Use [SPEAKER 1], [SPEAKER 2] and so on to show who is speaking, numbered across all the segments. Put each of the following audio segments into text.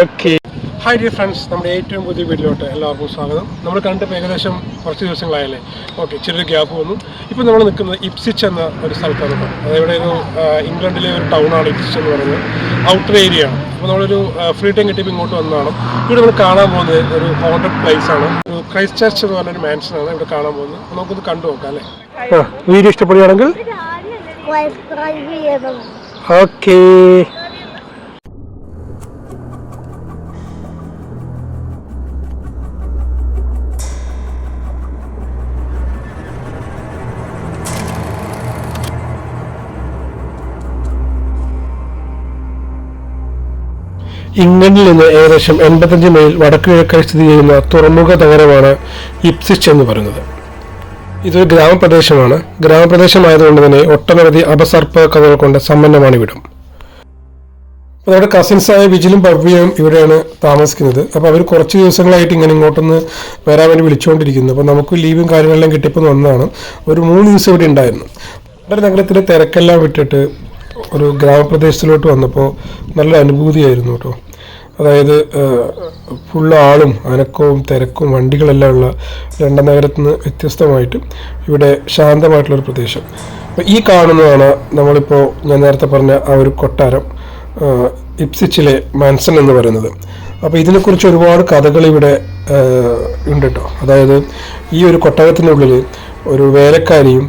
[SPEAKER 1] Okay hi dear friends നമ്മുടെ ഏറ്റവും പുതിയ വീട്ടിലോട്ട് എല്ലാവർക്കും സ്വാഗതം. നമ്മൾ കണ്ടിട്ട് ഏകദേശം കുറച്ച് ദിവസങ്ങളായല്ലേ? ഓക്കെ ചെറിയൊരു ഗ്യാപ്പ് വന്നു. ഇപ്പോൾ നമ്മൾ നിൽക്കുന്നത് ഇപ്സിച്ച് എന്ന ഒരു സ്ഥലത്താണ്. അതായത് ഇവിടെ ഒരു ഇംഗ്ലണ്ടിലെ ഒരു ടൗണാണ് ഇപ്സിച്ച് എന്ന് പറയുന്നത്. ഔട്ടർ ഏരിയ ആണ്. അപ്പോൾ നമ്മളൊരു ഫ്രീ ടൈം കിട്ടിയപ്പോൾ ഇങ്ങോട്ട് വന്നതാണ്. ഇവിടെ നമ്മൾ കാണാൻ പോകുന്നത് ഒരു ഹോണ്ടഡ് പ്ലേസ് ആണ്. ഒരു ക്രൈസ്റ്റ് ചർച്ച് എന്ന് പറഞ്ഞൊരു ആണ് ഇവിടെ കാണാൻ പോകുന്നത്. നമുക്കൊന്ന് കണ്ടു നോക്കാം അല്ലേ വീഡിയോ ഇഷ്ടപ്പെടുകയാണെങ്കിൽ ഓക്കേ. ഇംഗ്ലണ്ടിൽ നിന്ന് ഏകദേശം എൺപത്തഞ്ച് മൈൽ വടക്കു കിഴക്കായി സ്ഥിതി ചെയ്യുന്ന തുറമുഖ നഗരമാണ് ഇപ്സിച്ച് എന്ന് പറയുന്നത്. ഇതൊരു ഗ്രാമപ്രദേശമാണ്. ഗ്രാമപ്രദേശമായതുകൊണ്ട് തന്നെ ഒട്ടനവധി അപസർപ്പ കഥകൾ കൊണ്ട് സമ്പന്നമാണ് ഇവിടം. അപ്പോൾ നമ്മുടെ കസിൻസായ വിജിലും ഭവ്യയും ഇവിടെയാണ് താമസിക്കുന്നത്. അപ്പോൾ അവർ കുറച്ച് ദിവസങ്ങളായിട്ട് ഇങ്ങനെ ഇങ്ങോട്ടൊന്ന് വരാൻ വേണ്ടി വിളിച്ചുകൊണ്ടിരിക്കുന്നു. അപ്പോൾ നമുക്ക് ലീവും കാര്യങ്ങളെല്ലാം കിട്ടിയപ്പോൾ വന്നതാണ്. ഒരു മൂന്ന് ദിവസം ഇവിടെ ഉണ്ടായിരുന്നു. നമ്മുടെ നഗരത്തിലെ തിരക്കെല്ലാം വിട്ടിട്ട് ഒരു ഗ്രാമപ്രദേശത്തിലോട്ട് വന്നപ്പോൾ നല്ല അനുഭൂതിയായിരുന്നു കേട്ടോ. അതായത് ഫുള്ള് ആളും അനക്കവും തിരക്കും വണ്ടികളെല്ലാം ഉള്ള ലണ്ടൻ നഗരത്തിൽ നിന്ന് വ്യത്യസ്തമായിട്ട് ഇവിടെ ശാന്തമായിട്ടുള്ളൊരു പ്രദേശം. അപ്പോൾ ഈ കാണുന്നതാണ് നമ്മളിപ്പോൾ ഞാൻ നേരത്തെ പറഞ്ഞ ആ ഒരു കൊട്ടാരം ഇപ്സിച്ചിലെ മാൻസൺ എന്ന് പറയുന്നത്. അപ്പോൾ ഇതിനെക്കുറിച്ച് ഒരുപാട് കഥകൾ ഇവിടെ ഉണ്ട് കേട്ടോ അതായത് ഈ ഒരു കൊട്ടാരത്തിനുള്ളിൽ ഒരു വേലക്കാരിയും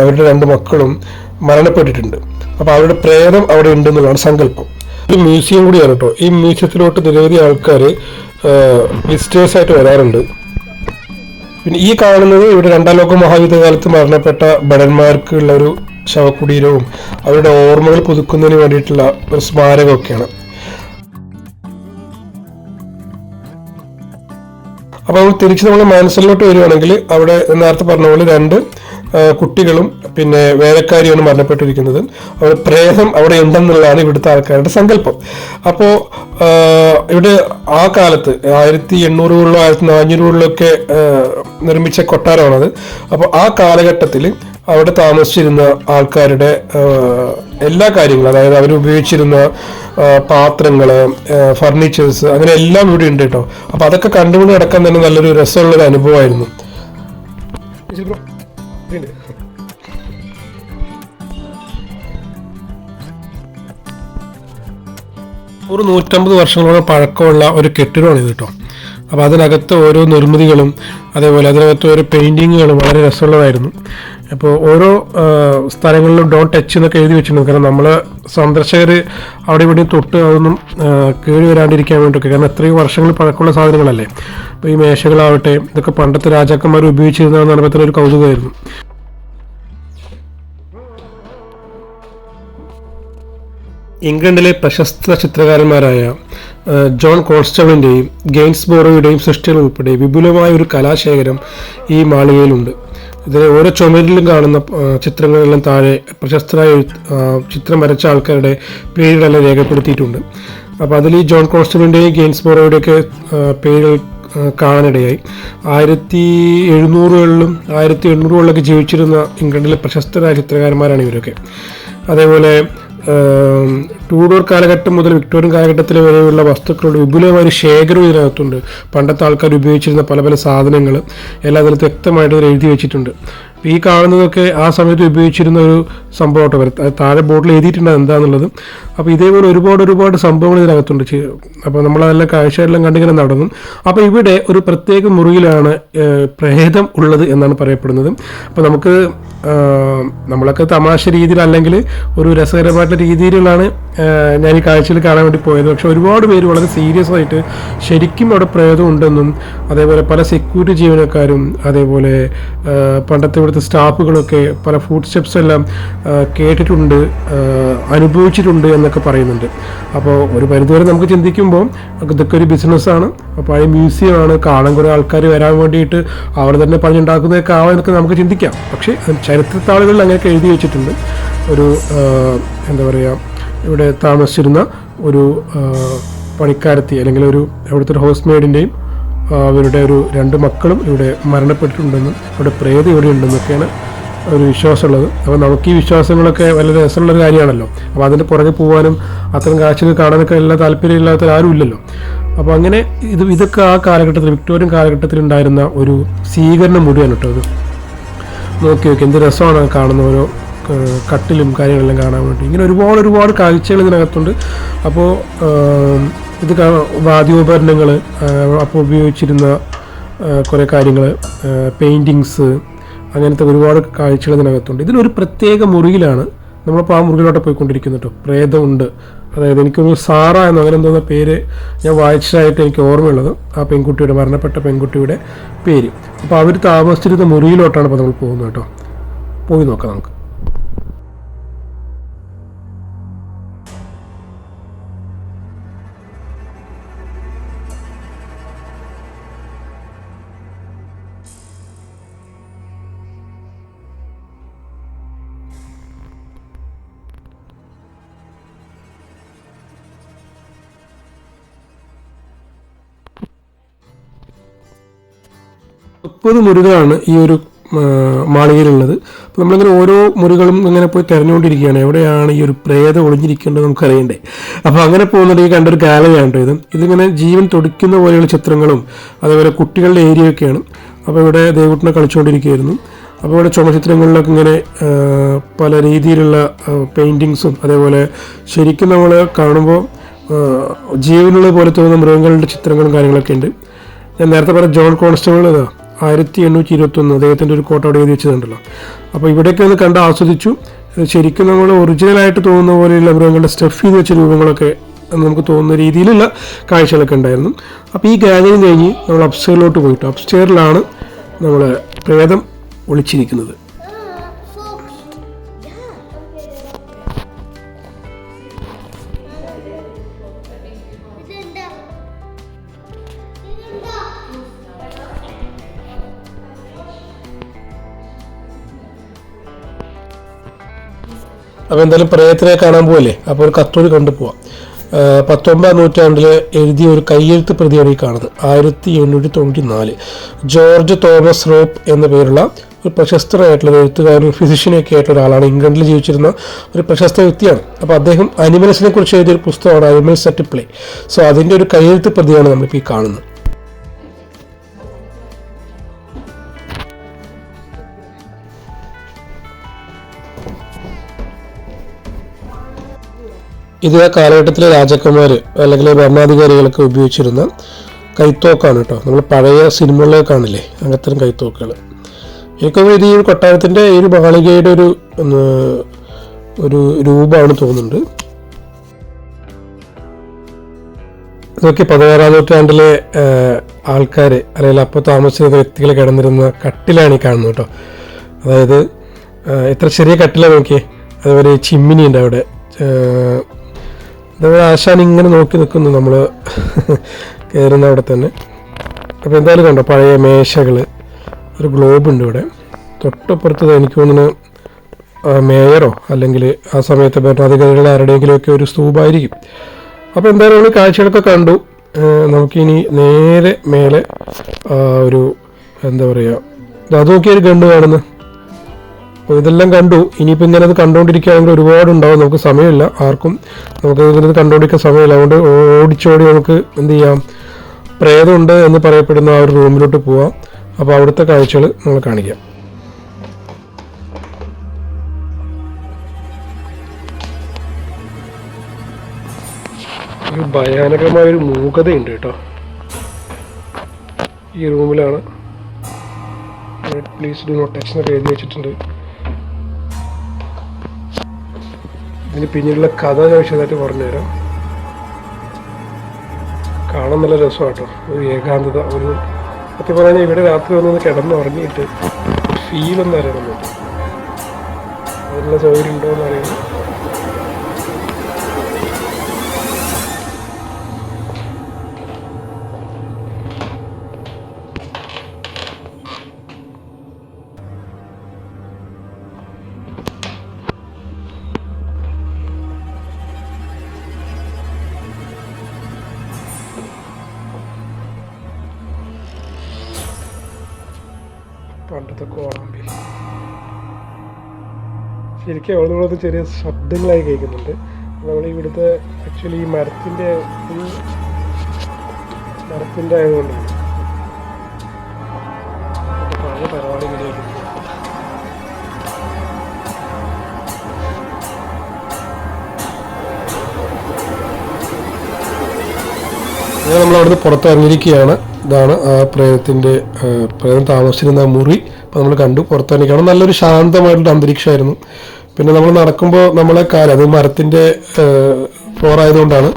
[SPEAKER 1] അവരുടെ രണ്ട് മക്കളും മരണപ്പെട്ടിട്ടുണ്ട്. അപ്പോൾ അവരുടെ പ്രേതം അവിടെ ഉണ്ടെന്നുള്ളതാണ് സങ്കല്പം. ഒരു മ്യൂസിയം കൂടിയാണ് കേട്ടോ ഈ മ്യൂസിയത്തിലോട്ട് നിരവധി ആൾക്കാർ വിസിറ്റേഴ്സായിട്ട് വരാറുണ്ട്. പിന്നെ ഈ കാണുന്നത് ഇവിടെ രണ്ടാം ലോക മഹായുദ്ധ കാലത്ത് മരണപ്പെട്ട ഭടന്മാർക്കുള്ള ഒരു ശവകുടീരവും അവരുടെ ഓർമ്മകൾ പുതുക്കുന്നതിന് വേണ്ടിയിട്ടുള്ള ഒരു സ്മാരകമൊക്കെയാണ്. നമ്മൾ തിരിച്ച് നമ്മൾ മാൻസലിലോട്ട് വരികയാണെങ്കിൽ അവിടെ നേരത്തെ പറഞ്ഞ പോലെ രണ്ട് കുട്ടികളും പിന്നെ വേലക്കാരിയാണ് മരണപ്പെട്ടിരിക്കുന്നത്. അവിടെ പ്രേതം അവിടെ ഉണ്ടെന്നുള്ളതാണ് ഇവിടുത്തെ ആൾക്കാരുടെ സങ്കല്പം. അപ്പോൾ ഇവിടെ ആ കാലത്ത് ആയിരത്തി എണ്ണൂറുകളിലോ ആയിരത്തി നാനൂറുകളിലൊക്കെ നിർമ്മിച്ച കൊട്ടാരമാണത്. അപ്പോൾ ആ കാലഘട്ടത്തിൽ അവിടെ താമസിച്ചിരുന്ന ആൾക്കാരുടെ എല്ലാ കാര്യങ്ങളും അതായത് അവർ ഉപയോഗിച്ചിരുന്ന പാത്രങ്ങൾ ഫർണിച്ചേഴ്സ് അങ്ങനെ എല്ലാം ഇവിടെ ഉണ്ട് കേട്ടോ. അപ്പോൾ അതൊക്കെ കണ്ടുകൊണ്ട് നടക്കാൻ തന്നെ നല്ലൊരു രസമുള്ളൊരു അനുഭവമായിരുന്നു. ഒരു നൂറ്റമ്പത് വർഷങ്ങളോളം പഴക്കമുള്ള ഒരു കെട്ടിടമാണ് ഇത് കേട്ടോ. അപ്പോൾ അതിനകത്ത് ഓരോ നിർമ്മിതികളും അതേപോലെ അതിനകത്ത് ഓരോ പെയിന്റിങ്ങുകളും വളരെ രസമുള്ളതായിരുന്നു. അപ്പോൾ ഓരോ സ്ഥലങ്ങളിലും ഡോൺ ടച്ച് എന്നൊക്കെ എഴുതി വെച്ചിട്ടുണ്ട്. കാരണം നമ്മൾ സന്ദർശകർ അവിടെ ഇവിടെയും തൊട്ട് അതൊന്നും കേടി വരാണ്ടിരിക്കാൻ വേണ്ടിയൊക്കെ കാരണം എത്രയും വർഷങ്ങൾ പഴക്കമുള്ള സാധനങ്ങളല്ലേ? അപ്പോൾ ഈ മേശകളാവട്ടെ ഇതൊക്കെ പണ്ടത്തെ രാജാക്കന്മാർ ഉപയോഗിച്ചിരുന്നതെന്ന് പറയുമ്പോൾ ഒരു കൗതുകമായിരുന്നു. ഇംഗ്ലണ്ടിലെ പ്രശസ്ത ചിത്രകാരന്മാരായ ജോൺ കോൺസ്റ്റബിളിന്റെയും ഗെയിൻസ് ബോറോയുടെയും സൃഷ്ടികൾ ഉൾപ്പെടെ വിപുലമായ ഒരു കലാശേഖരം ഈ മാളികയിലുണ്ട്. ഇതിലെ ഓരോ ചുമരിലും കാണുന്ന ചിത്രങ്ങളെല്ലാം താഴെ പ്രശസ്തരായ ചിത്രം വരച്ച ആൾക്കാരുടെ പേരുകളെല്ലാം രേഖപ്പെടുത്തിയിട്ടുണ്ട്. അപ്പോൾ അതിൽ ഈ ജോൺ കോൺസ്റ്റബിളിന്റെയും ഗെയിൻസ് ബോറോയുടെയൊക്കെ ആ, പേരുകൾ കാണാനിടയായി. ആയിരത്തി എഴുന്നൂറുകളിലും ആയിരത്തി എണ്ണൂറുകളിലൊക്കെ ജീവിച്ചിരുന്ന ഇംഗ്ലണ്ടിലെ പ്രശസ്തരായ ചിത്രകാരന്മാരാണ് ഇവരൊക്കെ. അതേപോലെ ടൂഡോർ കാലഘട്ടം മുതൽ വിക്ടോറിയൻ കാലഘട്ടത്തിൽ വരെയുള്ള വസ്തുക്കളുടെ വിപുലമായ ഒരു ശേഖരവും ഇതിനകത്തുണ്ട്. പണ്ടത്തെ ആൾക്കാർ ഉപയോഗിച്ചിരുന്ന പല പല സാധനങ്ങൾ എല്ലാ തരത്തിൽ വ്യക്തമായിട്ട് എഴുതി വെച്ചിട്ടുണ്ട്. ഈ കാണുന്നതൊക്കെ ആ സമയത്ത് ഉപയോഗിച്ചിരുന്ന ഒരു സംഭവമായിട്ട് വരും താഴെ ബോർഡിൽ എഴുതിയിട്ടുണ്ട് എന്താണെന്നുള്ളത് അപ്പോൾ ഇതേപോലെ ഒരുപാട് ഒരുപാട് സംഭവങ്ങൾ ഇതിനകത്തുണ്ട്. അപ്പോൾ നമ്മളതെല്ലാം കാഴ്ചയെല്ലാം കണ്ടിങ്ങനെ നടന്നു. അപ്പോൾ ഇവിടെ ഒരു പ്രത്യേക മുറിയിലാണ് പ്രേതം ഉള്ളത് എന്നാണ് പറയപ്പെടുന്നത്. അപ്പോൾ നമുക്ക് നമ്മളൊക്കെ തമാശ രീതിയിൽ അല്ലെങ്കിൽ ഒരു രസകരമായിട്ടുള്ള രീതിയിലാണ് ഞാൻ ഈ കാഴ്ചയിൽ കാണാൻ വേണ്ടി പോയത്. പക്ഷെ ഒരുപാട് പേര് വളരെ സീരിയസ് ആയിട്ട് ശരിക്കും അവിടെ പ്രേതം ഉണ്ടെന്നും അതേപോലെ പല സെക്യൂരിറ്റി ജീവനക്കാരും അതേപോലെ പണ്ടത്തെ ഇവിടുത്തെ സ്റ്റാഫുകളൊക്കെ പല ഫുഡ് സ്റ്റെപ്സ് എല്ലാം കേട്ടിട്ടുണ്ട് അനുഭവിച്ചിട്ടുണ്ട് എന്നൊക്കെ പറയുന്നുണ്ട്. അപ്പോൾ ഒരു പരിധിവരെ നമുക്ക് ചിന്തിക്കുമ്പോൾ ഇതൊക്കെ ഒരു ബിസിനസ്സാണ് പഴയ മ്യൂസിയമാണ് കാണാൻ കുറേ ആൾക്കാർ വരാൻ വേണ്ടിയിട്ട് അവർ തന്നെ പണിയുണ്ടാക്കുന്നതൊക്കെ എന്നൊക്കെ നമുക്ക് ചിന്തിക്കാം. പക്ഷേ ചരിത്രത്താളുകളിൽ അങ്ങനെയൊക്കെ എഴുതി വെച്ചിട്ടുണ്ട്. ഒരു എന്താ പറയുക ഇവിടെ താമസിച്ചിരുന്ന ഒരു പണിക്കാരത്തി അല്ലെങ്കിൽ ഒരു അവിടുത്തെ ഒരു ഹൗസ് മെയ്ഡിന്റെയും അവരുടെ ഒരു രണ്ട് മക്കളും ഇവിടെ മരണപ്പെട്ടിട്ടുണ്ടെന്നും അവിടെ പ്രേതം ഇവിടെ ഉണ്ടെന്നൊക്കെയാണ് ഒരു വിശ്വാസമുള്ളത്. അപ്പോൾ നമുക്ക് ഈ വിശ്വാസങ്ങളൊക്കെ വളരെ രസമുള്ളൊരു കാര്യമാണല്ലോ. അപ്പോൾ അതിന്റെ പുറകെ പോകാനും അത്തരം കാഴ്ചകൾ കാണാനൊക്കെ എല്ലാ താല്പര്യമില്ലാത്ത ആരും ഇല്ലല്ലോ. അപ്പോൾ അങ്ങനെ ഇത് ഇതൊക്കെ ആ കാലഘട്ടത്തിൽ വിക്ടോറിയൻ കാലഘട്ടത്തിൽ ഉണ്ടായിരുന്ന ഒരു സ്വീകരണം മുഴുവൻ കേട്ടോ അത് നോക്കി നോക്കി എന്ത് രസമാണ് കാണുന്ന ഓരോ കട്ടിലും കാര്യങ്ങളെല്ലാം കാണാൻ വേണ്ടി. ഇങ്ങനെ ഒരുപാട് ഒരുപാട് കാഴ്ചകൾ ഇതിനകത്തുണ്ട്. അപ്പോൾ ഇത് വാദ്യോപകരണങ്ങൾ അപ്പോൾ ഉപയോഗിച്ചിരുന്ന കുറേ കാര്യങ്ങൾ പെയിന്റിങ്സ് അങ്ങനത്തെ ഒരുപാട് കാഴ്ചകൾ ഇതിനകത്തുണ്ട്. ഇതിലൊരു പ്രത്യേക മുറിയിലാണ് നമ്മളിപ്പോൾ ആ മുറിയിലോട്ട് പോയിക്കൊണ്ടിരിക്കുന്നത് കേട്ടോ പ്രേതമുണ്ട്. അതായത് എനിക്കൊരു സാറ എന്ന് അങ്ങനെ എന്തോ പേര് ഞാൻ വായിച്ചതായിട്ട് എനിക്ക് ഓർമ്മയുള്ളത്. ആ പെൺകുട്ടിയുടെ മരണപ്പെട്ട പെൺകുട്ടിയുടെ പേര്. അപ്പോൾ അവർ താമസിച്ചിരുന്ന മുറിയിലോട്ടാണ് ഇപ്പോൾ നമ്മൾ പോകുന്നത് കേട്ടോ പോയി നോക്കാം നമുക്ക്. മുപ്പത് മുറികളാണ് ഈ ഒരു മാളികയിലുള്ളത്. അപ്പോൾ നമ്മളിങ്ങനെ ഓരോ മുറികളും ഇങ്ങനെ പോയി തിരഞ്ഞുകൊണ്ടിരിക്കുകയാണ്. എവിടെയാണ് ഈ ഒരു പ്രേതം ഒളിഞ്ഞിരിക്കേണ്ടത് നമുക്കറിയണ്ടേ. അപ്പോൾ അങ്ങനെ പോകുന്നുണ്ടെങ്കിൽ കണ്ടൊരു കേട്ടോ ഇത്. ഇതിങ്ങനെ ജീവൻ തുടിക്കുന്ന പോലെയുള്ള ചിത്രങ്ങളും അതേപോലെ കുട്ടികളുടെ ഏരിയ ഒക്കെയാണ്. അപ്പോൾ ഇവിടെ ദേവകുട്ടിനെ കളിച്ചുകൊണ്ടിരിക്കുകയായിരുന്നു. അപ്പോൾ ഇവിടെ ചുമചിത്രങ്ങളിലൊക്കെ ഇങ്ങനെ പല രീതിയിലുള്ള പെയിന്റിങ്സും അതേപോലെ ശരിക്കും നമ്മൾ കാണുമ്പോൾ ജീവനുള്ള പോലെ തോന്നുന്ന മൃഗങ്ങളുടെ ചിത്രങ്ങളും കാര്യങ്ങളൊക്കെ ഉണ്ട്. ഞാൻ നേരത്തെ പറഞ്ഞ ജോൺ കോൺസ്റ്റബിൾ ഇതാ ആയിരത്തി എണ്ണൂറ്റി ഇരുപത്തൊന്ന് അദ്ദേഹത്തിന്റെ ഒരു കോട്ട അവിടെ എഴുതി വെച്ചിട്ടുണ്ടല്ലോ. അപ്പോൾ ഇവിടെയൊക്കെ ഒന്ന് കണ്ട് ആസ്വദിച്ചു. ശരിക്കും നമ്മൾ ഒറിജിനലായിട്ട് തോന്നുന്ന പോലെയുള്ള മൃഗങ്ങളുടെ സ്റ്റഫ് ചെയ്ത് വെച്ച രൂപങ്ങളൊക്കെ നമുക്ക് തോന്നുന്ന രീതിയിലുള്ള കാഴ്ചകളൊക്കെ ഉണ്ടായിരുന്നു. അപ്പോൾ ഈ ഗാലറി കഴിഞ്ഞ് നമ്മൾ അപ്സ്റ്റേറിലോട്ട് പോയിട്ട്. അപ്സ്റ്റേറിലാണ് നമ്മൾ പ്രേതം ഒളിച്ചിരിക്കുന്നത്. അപ്പോൾ എന്തായാലും പ്രേതത്തിനെ കാണാൻ പോകല്ലേ അപ്പോൾ ഒരു കത്തോലി കണ്ടു പോവാം പത്തൊമ്പതാം നൂറ്റാണ്ടിൽ എഴുതിയ ഒരു കയ്യെഴുത്ത് പ്രതിയാണ് ഈ കാണുന്നത്. ആയിരത്തി എണ്ണൂറ്റി തൊണ്ണൂറ്റി നാല് ജോർജ് തോമസ് റോപ്പ് എന്ന പേരുള്ള ഒരു പ്രശസ്തനായിട്ടുള്ള ഒരു എഴുത്തുകാരനും ഫിസിഷ്യനൊക്കെ ആയിട്ടുള്ള ഒരാളാണ്. ഇംഗ്ലണ്ടിൽ ജീവിച്ചിരുന്ന ഒരു പ്രശസ്ത വ്യക്തിയാണ്. അപ്പോൾ അദ്ദേഹം അനിമൽസിനെ കുറിച്ച് എഴുതിയ ഒരു പുസ്തകമാണ് അനിമൽസ് അറ്റ് പ്ലേ. സോ അതിന്റെ ഒരു കയ്യെഴുത്ത് പ്രതിയാണ് നമ്മളിപ്പോൾ ഈ കാണുന്നത്. ഇത് ആ കാലഘട്ടത്തിലെ രാജാക്കന്മാർ അല്ലെങ്കിൽ ഭരണാധികാരികളൊക്കെ ഉപയോഗിച്ചിരുന്ന കൈത്തോക്കാണ് കേട്ടോ. നമ്മൾ പഴയ സിനിമകളിലൊക്കെ കാണില്ലേ അങ്ങനത്തെ കൈത്തോക്കുകൾ എനിക്കൊന്നും ഇത് ഈ ഒരു കൊട്ടാരത്തിന്റെ ഈ ഒരു മാളികയുടെ ഒരു ഒരു രൂപമാണ് തോന്നുന്നുണ്ട്. ഇതൊക്കെ പതിനാറാം നൂറ്റാണ്ടിലെ ആൾക്കാർ അല്ലെങ്കിൽ അപ്പോൾ താമസിച്ചിരുന്ന വ്യക്തികൾ കിടന്നിരുന്ന കട്ടിലാണ് ഈ കാണുന്നത് കേട്ടോ. അതായത് ഇത്ര ചെറിയ കട്ടിലാണ് നോക്കിയേ. അതുപോലെ ചിമ്മിനി ഉണ്ട് അവിടെ അതേപോലെ ആശാൻ ഇങ്ങനെ നോക്കി നിൽക്കുന്നു നമ്മൾ കയറുന്ന അവിടെ തന്നെ. അപ്പോൾ എന്തായാലും കണ്ടോ പഴയ മേശകൾ ഒരു ഗ്ലോബ് ഉണ്ട് ഇവിടെ. തൊട്ടപ്പുറത്ത് എനിക്ക് തോന്നുന്നു മേയറോ അല്ലെങ്കിൽ ആ സമയത്തെ ഭരണാധികാരികൾ ആരുടെയെങ്കിലുമൊക്കെ ഒരു സ്തൂപായിരിക്കും. അപ്പോൾ എന്തായാലും നമ്മൾ കാഴ്ചകളൊക്കെ കണ്ടു. നമുക്കിനി നേരെ മേലെ ഒരു എന്താ പറയുക അത് നോക്കിയൊരു കണ്ടു കാണുന്നു. അപ്പോൾ ഇതെല്ലാം കണ്ടു. ഇനിയിപ്പോൾ ഇങ്ങനെ അത് കണ്ടുകൊണ്ടിരിക്കുകയാണെങ്കിൽ ഒരുപാട് ഉണ്ടാവും നമുക്ക് സമയമില്ല. ആർക്കും നമുക്ക് ഇങ്ങനെ കണ്ടുകൊണ്ടിരിക്കാൻ സമയമില്ല. അതുകൊണ്ട് ഓടിച്ചോടി നമുക്ക് എന്ത് ചെയ്യാം? പ്രേതമുണ്ട് എന്ന് പറയപ്പെടുന്ന ആ ഒരു റൂമിലോട്ട് പോവാം. അപ്പോൾ അവിടുത്തെ കാഴ്ചകൾ നമ്മൾ കാണിക്കാം. ഒരു ഭയാനകമായ ഒരു മൂകതയുണ്ട് കേട്ടോ. ഈ റൂമിലാണ്. പ്ലീസ് ഡു നോട്ട് ടച്ച് എന്നൊക്കെ എഴുതി വെച്ചിട്ടുണ്ട്. ഇതിന് പിന്നിലുള്ള കഥ ഞാൻ വിശദമായിട്ട് പറഞ്ഞുതരാം. കാണാൻ നല്ല രസമാട്ടോ. ഒരു ഏകാന്തത ഒരു സത്യം പറഞ്ഞാൽ ഇവിടെ രാത്രി വന്നൊന്ന് കിടന്ന് ഉറങ്ങിയിട്ട് ഫീൽ ഒന്നും അറിയണം അതിനുള്ള സൗകര്യം ഉണ്ടോ എന്ന് അറിയുന്നത് പണ്ടത്തെ കോളാമ്പിൽ ശരിക്കും അവിടെ ഇവിടെ ചെറിയ ശബ്ദങ്ങളായി കേൾക്കുന്നുണ്ട്. നമ്മൾ ഇവിടുത്തെ ആക്ച്വലി ഈ മരത്തിന്റെ മരത്തിന്റെ ആയതുകൊണ്ടാണ്. അങ്ങനെ നമ്മൾ അവിടുന്ന് പുറത്തിറങ്ങിയിരിക്കുകയാണ്. ഇതാണ് ആ പ്രേതത്തിന്റെ പ്രേതം താമസിച്ചിരുന്ന മുറി. അപ്പോൾ നമ്മൾ കണ്ടു പുറത്തിറങ്ങിക്കുകയാണ് നല്ലൊരു ശാന്തമായിട്ടുള്ള അന്തരീക്ഷമായിരുന്നു. പിന്നെ നമ്മൾ നടക്കുമ്പോൾ നമ്മളെ കാൽ അത് മരത്തിന്റെ ഫ്ലോർ ആയതുകൊണ്ടാണ്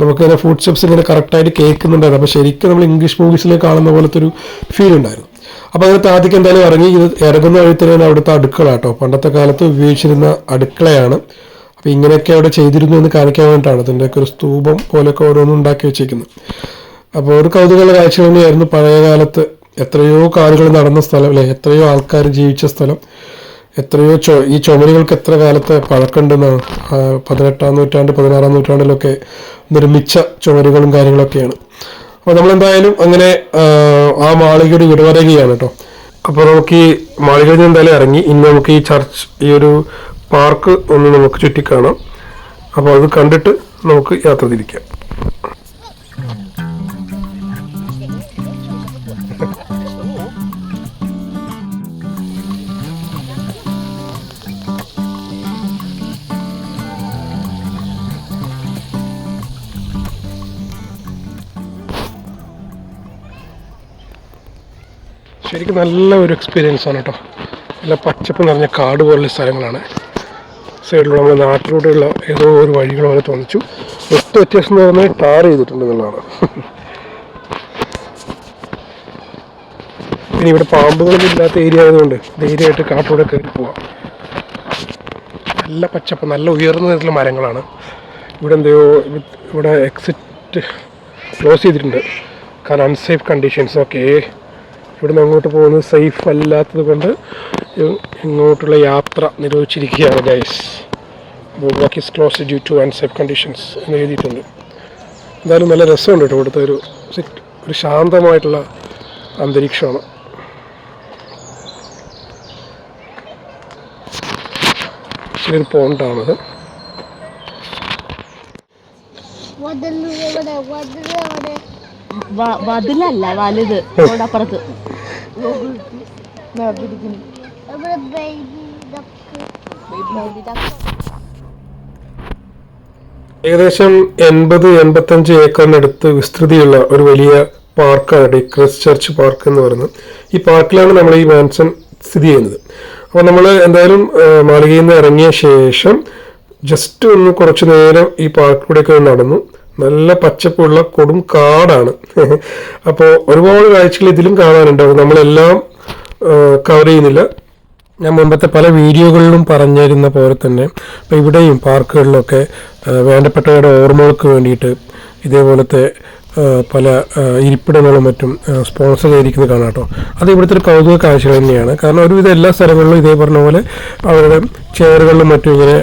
[SPEAKER 1] നമുക്കിങ്ങനെ ഫുഡ് സ്റ്റെപ്സ് ഇങ്ങനെ കറക്റ്റായിട്ട് കേൾക്കുന്നുണ്ടായിരുന്നു. അപ്പോൾ ശരിക്കും നമ്മൾ ഇംഗ്ലീഷ് മൂവീസിൽ കാണുന്ന പോലത്തെ ഒരു ഫീൽ ഉണ്ടായിരുന്നു. അപ്പോൾ അങ്ങനെ താഴത്തേക്ക് എന്തായാലും ഇറങ്ങി ഇത് ഇറങ്ങുന്ന വഴി തന്നെയാണ് അവിടുത്തെ അടുക്കള കേട്ടോ. പണ്ടത്തെ കാലത്ത് ഉപയോഗിച്ചിരുന്ന അടുക്കളയാണ്. അപ്പോൾ ഇങ്ങനെയൊക്കെ അവിടെ ചെയ്തിരുന്നു എന്ന് കാണിക്കാൻ വേണ്ടിയിട്ടാണ് ഇതിന്റെയൊക്കെ ഒരു സ്തൂപം പോലെയൊക്കെ ഓരോന്നും ഉണ്ടാക്കി വെച്ചേക്കുന്നത് അപ്പോൾ ഒരു കൗതുകമുള്ള കാഴ്ച തന്നെയായിരുന്നു പഴയ കാലത്ത് എത്രയോ കാലുകൾ നടന്ന സ്ഥലം അല്ലെ എത്രയോ ആൾക്കാർ ജീവിച്ച സ്ഥലം. എത്രയോ ചൊ ഈ ചുമരുകൾക്ക് എത്ര കാലത്തെ പഴക്കമുണ്ടെന്നാണ് പതിനെട്ടാം നൂറ്റാണ്ട് പതിനാറാം നൂറ്റാണ്ടിലൊക്കെ നിർമ്മിച്ച ചുമരുകളും കാര്യങ്ങളൊക്കെയാണ്. അപ്പോൾ നമ്മളെന്തായാലും അങ്ങനെ ആ, മാളികയുടെ വിടവരകയാണ് കേട്ടോ. അപ്പോൾ നമുക്ക് ഈ മാളികയിൽ നിന്ന് എന്തായാലും ഇറങ്ങി. ഇന്ന് നമുക്ക് ഈ ചർച്ച് ഈ ഒരു പാർക്ക് ഒന്ന് നമുക്ക് ചുറ്റിക്കാണാം അപ്പോൾ അത് കണ്ടിട്ട് നമുക്ക് യാത്ര തിരിക്കാം. ശരിക്കും നല്ല ഒരു എക്സ്പീരിയൻസ് ആണ് കേട്ടോ നല്ല പച്ചപ്പ് നിറഞ്ഞ കാട് പോലുള്ള സ്ഥലങ്ങളാണ്. സൈഡിലൂടെ നമ്മുടെ നാട്ടിലൂടെയുള്ള ഏതോ ഒരു വഴികൾ പോലെ തോന്നിച്ചു. ഒറ്റ വ്യത്യാസം എന്ന് പറഞ്ഞാൽ ടാർ ചെയ്തിട്ടുണ്ട് എന്നുള്ളതാണ്. പിന്നെ ഇവിടെ പാമ്പുകളൊന്നും ഇല്ലാത്ത ഏരിയ ആയതുകൊണ്ട് ധൈര്യമായിട്ട് കാട്ടിലൂടെ കയറി പോവാം. നല്ല പച്ചപ്പ് നല്ല ഉയർന്ന തരത്തിലുള്ള മരങ്ങളാണ്. ഇവിടെ എന്തോ ഇവിടെ എക്സിറ്റ് ക്ലോസ് ചെയ്തിട്ടുണ്ട്. കാരണം അൺസേഫ് കണ്ടീഷൻസ് ഓക്കെ ഇവിടുന്ന് അങ്ങോട്ട് പോകുന്നത് സേഫ് അല്ലാത്തത് കൊണ്ട് ഇങ്ങോട്ടുള്ള യാത്ര നിരോധിച്ചിരിക്കുകയാണ് guys board is close due to unsafe conditions എന്ന് എഴുതിയിട്ടുണ്ട്. എന്തായാലും നല്ല രസമുണ്ട് കേട്ടോ ഇവിടുത്തെ ഒരു സിറ്റ് ഒരു ശാന്തമായിട്ടുള്ള അന്തരീക്ഷമാണ്. ശരി പോണ്ടാണത്.
[SPEAKER 2] വതിലല്ല വലുത്. അപ്പുറത്ത്
[SPEAKER 3] ബേബി ബേബി
[SPEAKER 1] ഏകദേശം എൺപത് എൺപത്തഞ്ച് ഏക്കറിനടുത്ത് വിസ്തൃതിയുള്ള ഒരു വലിയ പാർക്കാണ് ക്രിസ് ചർച്ച് പാർക്ക് എന്ന് പറയുന്നത്. ഈ പാർക്കിലാണ് നമ്മൾ ഈ മാൻസൺ സ്ഥിതി ചെയ്യുന്നത്. അപ്പോൾ നമ്മൾ എന്തായാലും മാളികയിൽ നിന്ന് ഇറങ്ങിയ ശേഷം ജസ്റ്റ് ഒന്ന് കുറച്ച് നേരം ഈ പാർക്കിലൂടെയൊക്കെ നടന്നു. നല്ല പച്ചപ്പുള്ള കൊടും കാടാണ്. അപ്പോൾ ഒരുപാട് കാഴ്ചകൾ ഇതിലും കാണാനുണ്ടാവും നമ്മളെല്ലാം കവർ ചെയ്യുന്നില്ല. ഞാൻ മുമ്പത്തെ പല വീഡിയോകളിലും പറഞ്ഞിരുന്ന പോലെ തന്നെ ഇപ്പോൾ ഇവിടെയും പാർക്കുകളിലൊക്കെ വേണ്ടപ്പെട്ടവരുടെ ഓർമ്മകൾക്ക് വേണ്ടിയിട്ട് ഇതേപോലത്തെ പല ഇരിപ്പിടങ്ങളും മറ്റും സ്പോൺസർ ചെയ്തിരിക്കുന്നത് കാണാം കേട്ടോ. അത് ഇവിടുത്തെ ഒരു കൗതുക കാഴ്ച തന്നെയാണ്. കാരണം ഒരുവിധ എല്ലാ സ്ഥലങ്ങളിലും ഇതേ പറഞ്ഞ പോലെ അവരുടെ ചെയറുകളിലും മറ്റും ഇങ്ങനെ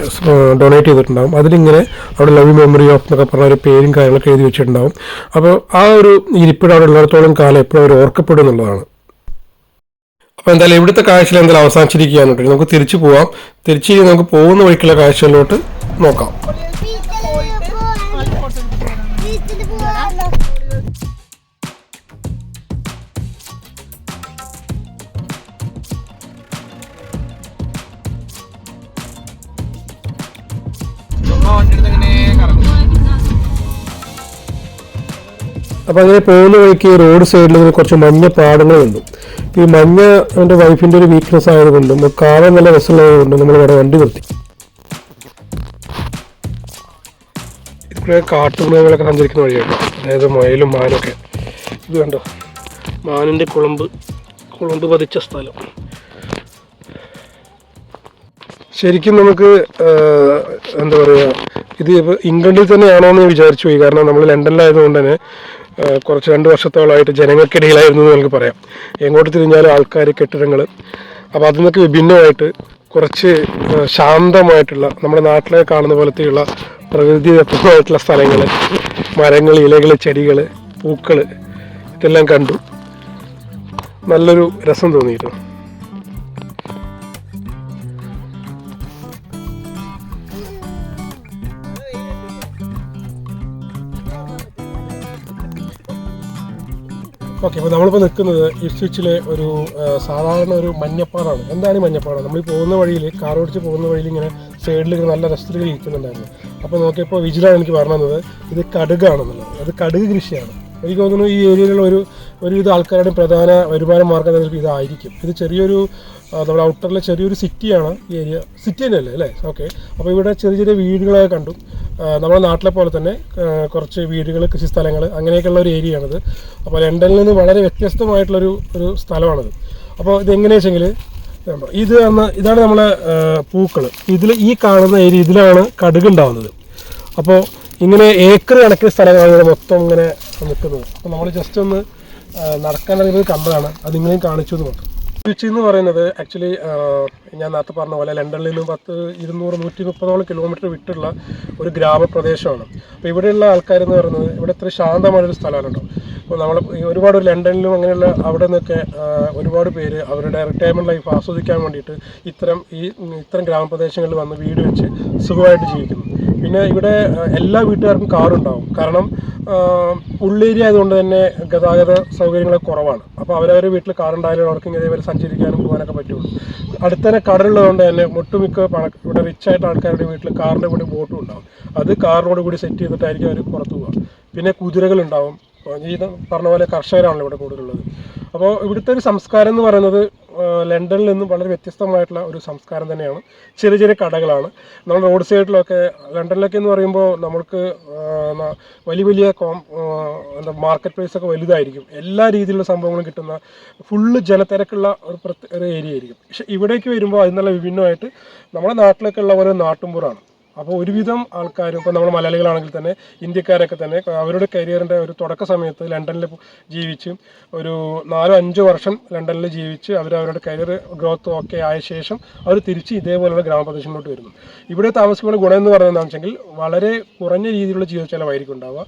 [SPEAKER 1] ഡൊണേറ്റ് ചെയ്തിട്ടുണ്ടാകും അതിലിങ്ങനെ അവിടെ ലവ് മെമ്മറി ഓഫ് എന്നൊക്കെ പറഞ്ഞ ഒരു പേരും കാര്യങ്ങളൊക്കെ എഴുതി വെച്ചിട്ടുണ്ടാകും അപ്പോൾ ആ ഒരു ഇരിപ്പിടം അവിടെ ഉള്ളിടത്തോളം കാലം എപ്പോഴും അവർ ഓർക്കപ്പെടും എന്നുള്ളതാണ്. അപ്പോൾ എന്തായാലും ഇവിടുത്തെ കാഴ്ചയിൽ എന്തായാലും അവസാനിച്ചിരിക്കുകയാണ് കേട്ടോ. നമുക്ക് തിരിച്ചു പോവാം. തിരിച്ച് നമുക്ക് പോകുന്ന വഴിക്കുള്ള കാഴ്ചകളിലോട്ട് നോക്കാം. അപ്പോൾ അങ്ങനെ പോകുന്ന വഴിക്ക് റോഡ് സൈഡിൽ കുറച്ച് മഞ്ഞ പാടങ്ങൾ കണ്ടു ഈ മഞ്ഞ എന്റെ വൈഫിന്റെ ഒരു വീക്ക്നെസ് ആയതുകൊണ്ട് നമുക്ക് കാണാൻ നല്ല രസമുള്ളതുകൊണ്ട് നമ്മൾ ഇവിടെ വണ്ടി നിർത്തി. ഇവിടെ കാട്ടുമൃഗങ്ങളൊക്കെ സഞ്ചരിക്കുന്ന വഴിയാണ്. അതായത് മുയലും മാനൊക്കെ ഇത് കണ്ടോ? മാനിന്റെ കുളമ്പ് കുളമ്പ് പതിച്ച സ്ഥലം. ശരിക്കും നമുക്ക് എന്താ പറയുക ഇത് ഇപ്പോൾ ഇംഗ്ലണ്ടിൽ തന്നെയാണോ എന്ന് വിചാരിച്ചു പോയി. കാരണം നമ്മൾ ലണ്ടനിലായതുകൊണ്ട് തന്നെ കുറച്ച് രണ്ട് വർഷത്തോളമായിട്ട് ജനങ്ങൾക്കിടയിലായിരുന്നു എന്ന് നമുക്ക് പറയാം. എങ്ങോട്ട് തിരിഞ്ഞാലും ആൾക്കാർ കെട്ടിടങ്ങൾ അപ്പോൾ അതിൽ നിന്നൊക്കെ വിഭിന്നമായിട്ട് കുറച്ച് ശാന്തമായിട്ടുള്ള നമ്മുടെ നാട്ടിലെ കാണുന്ന പോലത്തെയുള്ള പ്രകൃതിദത്തമായിട്ടുള്ള സ്ഥലങ്ങൾ മരങ്ങൾ ഇലകൾ ചെടികൾ പൂക്കൾ ഇതെല്ലാം കണ്ടു. നല്ലൊരു രസം തോന്നിയിരുന്നു ഓക്കെ അപ്പോൾ നമ്മളിപ്പോൾ നിൽക്കുന്നത് ഇപ്സ്വിച്ചിലെ ഒരു സാധാരണ ഒരു മഞ്ഞപ്പാടാണ് എന്താണ് ഈ മഞ്ഞപ്പാട് നമ്മൾ പോകുന്ന വഴിയിൽ കാർ ഓടിച്ച് പോകുന്ന വഴിയിൽ ഇങ്ങനെ സൈഡിൽ ഇങ്ങനെ നല്ല രസത്തിൽ ഇരിക്കുന്നുണ്ടായിരുന്നു. അപ്പോൾ നോക്കിയപ്പോൾ വിജിലാണ് എനിക്ക് പറഞ്ഞു തന്നത് ഇത് കടുകാണെന്നുള്ളത്. അത് കടുക് കൃഷിയാണ്. എനിക്ക് തോന്നുന്നു ഈ ഏരിയയിലുള്ള ഒരു ഒരുവിധ ആൾക്കാരുടെ പ്രധാന വരുമാന മാർഗം ഇതായിരിക്കും. ഇത് ചെറിയൊരു നമ്മുടെ ഔട്ടറിലെ ചെറിയൊരു സിറ്റിയാണ് ഈ ഏരിയ സിറ്റി തന്നെയല്ലേ അല്ലേ? ഓക്കെ അപ്പോൾ ഇവിടെ ചെറിയ ചെറിയ വീടുകളൊക്കെ കണ്ടു. നമ്മുടെ നാട്ടിലെ പോലെ തന്നെ കുറച്ച് വീടുകൾ കൃഷി സ്ഥലങ്ങൾ അങ്ങനെയൊക്കെയുള്ള ഒരു ഏരിയയാണിത് അപ്പോൾ ലണ്ടനിൽ നിന്ന് വളരെ വ്യത്യസ്തമായിട്ടുള്ളൊരു ഒരു സ്ഥലമാണിത്. അപ്പോൾ ഇത് ഇതെങ്ങനെയാ വെച്ചെങ്കിൽ ഇത് ഇതാണ് നമ്മളെ പൂക്കൾ ഇതിൽ ഈ കാണുന്ന ഏരിയ ഇതിലാണ് കടുക് ഉണ്ടാവുന്നത്. അപ്പോൾ ഇങ്ങനെ ഏക്കർ കണക്കിന് സ്ഥലങ്ങളാണ് മൊത്തം ഇങ്ങനെ നിൽക്കുന്നത്. അപ്പോൾ നമ്മൾ ജസ്റ്റ് ഒന്ന് ഇറങ്ങിയത് കണ്ടതാണ് അത് നിങ്ങളെയും കാണിച്ചു എന്ന് മാത്രം. ബീച്ച് എന്ന് പറയുന്നത് ആക്ച്വലി ഞാൻ നേരത്തെ പറഞ്ഞ പോലെ ലണ്ടനിൽ നിന്ന് പത്ത് ഇരുന്നൂറ് നൂറ്റി മുപ്പതോളം കിലോമീറ്റർ വിട്ടുള്ള ഒരു ഗ്രാമപ്രദേശമാണ്. അപ്പോൾ ഇവിടെയുള്ള ആൾക്കാരെന്ന് പറയുന്നത് ഇവിടെ ഇത്ര ശാന്തമായൊരു സ്ഥലമാണ് കേട്ടോ അപ്പോൾ നമ്മൾ ഒരുപാട് ലണ്ടനിലും അങ്ങനെയുള്ള അവിടെ നിന്നൊക്കെ ഒരുപാട് പേര് അവരുടെ റിട്ടയർമെന്റ് ലൈഫ് ആസ്വദിക്കാൻ വേണ്ടിയിട്ട് ഇത്തരം ഈ ഇത്തരം ഗ്രാമപ്രദേശങ്ങളിൽ വന്ന് വീട് വെച്ച് സുഖമായിട്ട് ജീവിക്കുന്നു. പിന്നെ ഇവിടെ എല്ലാ വീട്ടുകാർക്കും കാറുണ്ടാവും കാരണം ഉള്ളേരി ഉള്ളേരിയ ആയതുകൊണ്ട് തന്നെ ഗതാഗത സൗകര്യങ്ങളൊക്കെ കുറവാണ്. അപ്പോൾ അവരവരുടെ വീട്ടിൽ കാറുണ്ടായാലും അവർക്ക് ഇതേപോലെ സഞ്ചരിക്കാനും പോകാനൊക്കെ പറ്റുള്ളൂ. അടുത്ത് തന്നെ കടലുള്ളതുകൊണ്ട് തന്നെ ഒട്ടുമിക്ക പണ ഇവിടെ റിച്ച് ആയിട്ട് ആൾക്കാരുടെ വീട്ടിൽ കാറിന്റെ കൂടി ബോട്ടും ഉണ്ടാവും. അത് കാറിനോട് കൂടി സെറ്റ് ചെയ്തിട്ടായിരിക്കും അവർ പുറത്തു പോകുക പിന്നെ കുതിരകളുണ്ടാവും. ഈ പറഞ്ഞ പോലെ കർഷകരാണല്ലോ ഇവിടെ കൂടുതലുള്ളത്. അപ്പോൾ ഇവിടുത്തെ ഒരു സംസ്കാരം എന്ന് പറയുന്നത് ലണ്ടനിൽ നിന്നും വളരെ വ്യത്യസ്തമായിട്ടുള്ള ഒരു സംസ്കാരം തന്നെയാണ്. ചെറിയ ചെറിയ കടകളാണ്. നമ്മൾ റോഡ് സൈഡിലൊക്കെ ലണ്ടനിലൊക്കെ എന്ന് പറയുമ്പോൾ നമ്മൾക്ക് വലിയ വലിയ കോം എന്താ മാർക്കറ്റ് പ്ലേസ് ഒക്കെ വലുതായിരിക്കും. എല്ലാ രീതിയിലുള്ള സംഭവങ്ങളും കിട്ടുന്ന ഫുള്ള് ജനത്തിരക്കുള്ള ഒരു പ്രത്യേക ഏരിയ ആയിരിക്കും. പക്ഷെ ഇവിടേക്ക് വരുമ്പോൾ അതിൽ വിഭിന്നമായിട്ട് നമ്മുടെ നാട്ടിലൊക്കെ ഉള്ള ഓരോ നാട്ടുമ്പുറാണ് അപ്പോൾ ഒരുവിധം ആൾക്കാരും ഇപ്പോൾ നമ്മൾ മലയാളികളാണെങ്കിൽ തന്നെ ഇന്ത്യക്കാരൊക്കെ തന്നെ അവരുടെ കരിയറിന്റെ ഒരു തുടക്ക സമയത്ത് ലണ്ടനിൽ ജീവിച്ച് ഒരു നാലോ അഞ്ചോ വർഷം ലണ്ടനിൽ ജീവിച്ച് അവർ അവരുടെ കരിയർ ഗ്രോത്ത് ഒക്കെ ആയ ശേഷം അവർ തിരിച്ച് ഇതേപോലുള്ള ഗ്രാമപ്രദേശങ്ങളിലോട്ട് വരുന്നു. ഇവിടെ താമസിക്കുന്ന ഗുണം എന്ന് പറയുന്നത് വെച്ചെങ്കിൽ വളരെ കുറഞ്ഞ രീതിയിലുള്ള ജീവിത ചെലവായിരിക്കും ഉണ്ടാവുക.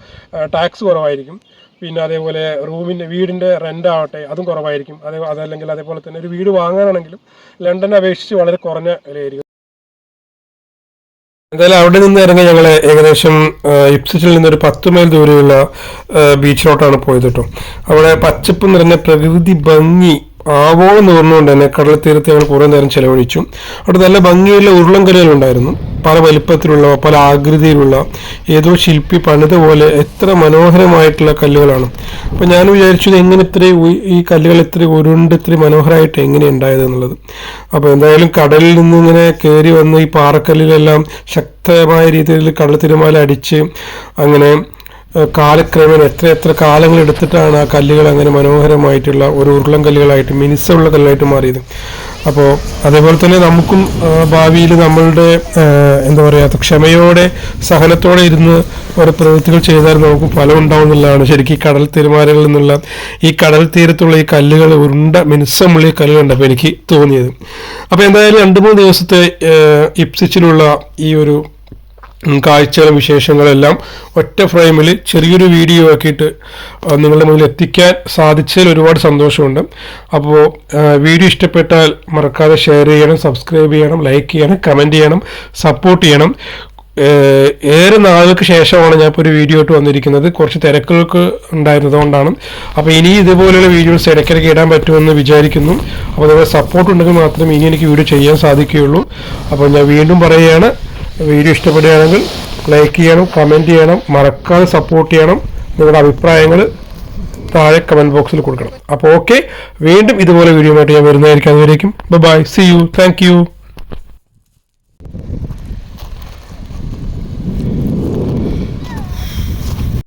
[SPEAKER 1] ടാക്സ് കുറവായിരിക്കും. പിന്നെ അതേപോലെ റൂമിന്റെ വീടിന്റെ റെന്റ് ആവട്ടെ അതും കുറവായിരിക്കും. അതേ അതല്ലെങ്കിൽ അതേപോലെ തന്നെ ഒരു വീട് വാങ്ങാനാണെങ്കിലും ലണ്ടനെ അപേക്ഷിച്ച് വളരെ കുറഞ്ഞ വിലയായിരിക്കും. എന്തായാലും അവിടെ നിന്ന് ഇറങ്ങി ഞങ്ങൾ ഏകദേശം ഇപ്സിച്ചിൽ നിന്ന് ഒരു പത്ത് മൈൽ ദൂരെയുള്ള ബീച്ചിലോട്ടാണ് പോയത് കേട്ടോ അവിടെ പച്ചപ്പ് നിറഞ്ഞ പ്രകൃതി ഭംഗി ആവോളം പറഞ്ഞുകൊണ്ട് തന്നെ കടൽ തീരത്ത് ഞങ്ങൾ കുറേ നേരം ചെലവഴിച്ചു. അവിടെ നല്ല ഭംഗിയുള്ള ഉരുളൻകല്ലുകളുണ്ടായിരുന്നു പല വലിപ്പത്തിലുള്ള പല ആകൃതിയിലുള്ള ഏതോ ശില്പി പണിത പോലെ എത്ര മനോഹരമായിട്ടുള്ള കല്ലുകളാണ്. അപ്പം ഞാൻ വിചാരിച്ചു എങ്ങനെ ഇത്രയും ഈ കല്ലുകൾ ഇത്ര ഉരുണ്ട് ഇത്ര മനോഹരമായിട്ട് എങ്ങനെ ഉണ്ടായത് എന്നുള്ളത്. അപ്പോൾ എന്തായാലും കടലിൽ നിന്ന് ഇങ്ങനെ കയറി വന്ന് ഈ പാറക്കല്ലിലെല്ലാം ശക്തമായ രീതിയിൽ കടൽ തിരമാല അടിച്ച് അങ്ങനെ കാലക്രമേണ എത്ര എത്ര കാലങ്ങൾ എടുത്തിട്ടാണ് ആ കല്ലുകൾ അങ്ങനെ മനോഹരമായിട്ടുള്ള ഒരു ഉരുളം കല്ലുകളായിട്ട് മിനുസമുള്ള കല്ലായിട്ട് മാറിയത്. അപ്പോൾ അതേപോലെ തന്നെ നമുക്കും ഭാവിയിൽ നമ്മളുടെ എന്താ പറയുക ക്ഷമയോടെ സഹനത്തോടെ ഇരുന്ന് ഓരോ പ്രവൃത്തികൾ ചെയ്താൽ നമുക്ക് ഫലം ഉണ്ടാവും എന്നുള്ളതാണ്. ശരിക്കും ഈ കടൽ തീരുമാനങ്ങളിൽ നിന്നുള്ള ഈ കടൽ തീരത്തുള്ള ഈ കല്ലുകൾ ഉരുണ്ട മിനുസമുള്ള ഈ കല്ലുകൾ അപ്പോൾ എനിക്ക് തോന്നിയത്. അപ്പോൾ എന്തായാലും രണ്ട് മൂന്ന് ദിവസത്തെ ഇപ്സിച്ചിലുള്ള ഈ ഒരു കാഴ്ചകളും വിശേഷങ്ങളെല്ലാം ഒറ്റ ഫ്രെയിമിൽ ചെറിയൊരു വീഡിയോ ആക്കിയിട്ട് നിങ്ങളുടെ മുന്നിൽ എത്തിക്കാൻ സാധിച്ചതിൽ ഒരുപാട് സന്തോഷമുണ്ട്. അപ്പോൾ വീഡിയോ ഇഷ്ടപ്പെട്ടാൽ മറക്കാതെ ഷെയർ ചെയ്യണം സബ്സ്ക്രൈബ് ചെയ്യണം ലൈക്ക് ചെയ്യണം കമന്റ് ചെയ്യണം സപ്പോർട്ട് ചെയ്യണം. ഏറെ നാളുകൾക്ക് ശേഷമാണ് ഞാൻ ഇപ്പോൾ ഒരു വീഡിയോ ആയിട്ട് വന്നിരിക്കുന്നത്. കുറച്ച് തിരക്കുകൾക്ക് ഉണ്ടായിരുന്നതുകൊണ്ടാണ് അപ്പോൾ ഇനി ഇതുപോലെയുള്ള വീഡിയോസ് ഇടയ്ക്കിടയ്ക്ക് ഇടാൻ പറ്റുമെന്ന് വിചാരിക്കുന്നു. അപ്പോൾ നിങ്ങളുടെ സപ്പോർട്ട് ഉണ്ടെങ്കിൽ മാത്രമേ ഇനി എനിക്ക് വീഡിയോ ചെയ്യാൻ സാധിക്കുകയുള്ളൂ. അപ്പോൾ ഞാൻ വീണ്ടും പറയുകയാണ് വീഡിയോ ഇഷ്ടപ്പെടുകയാണെങ്കിൽ ലൈക്ക് ചെയ്യണം കമന്റ് ചെയ്യണം മറക്കാതെ സപ്പോർട്ട് ചെയ്യണം. നിങ്ങളുടെ അഭിപ്രായങ്ങൾ താഴെ കമന്റ് ബോക്സിൽ കൊടുക്കണം. അപ്പോൾ ഓക്കെ വീണ്ടും ഇതുപോലെ വീഡിയോ ആയിട്ട് ഞാൻ വരുന്നതായിരിക്കും. അതുവരേക്കും ബൈ സി യു താങ്ക്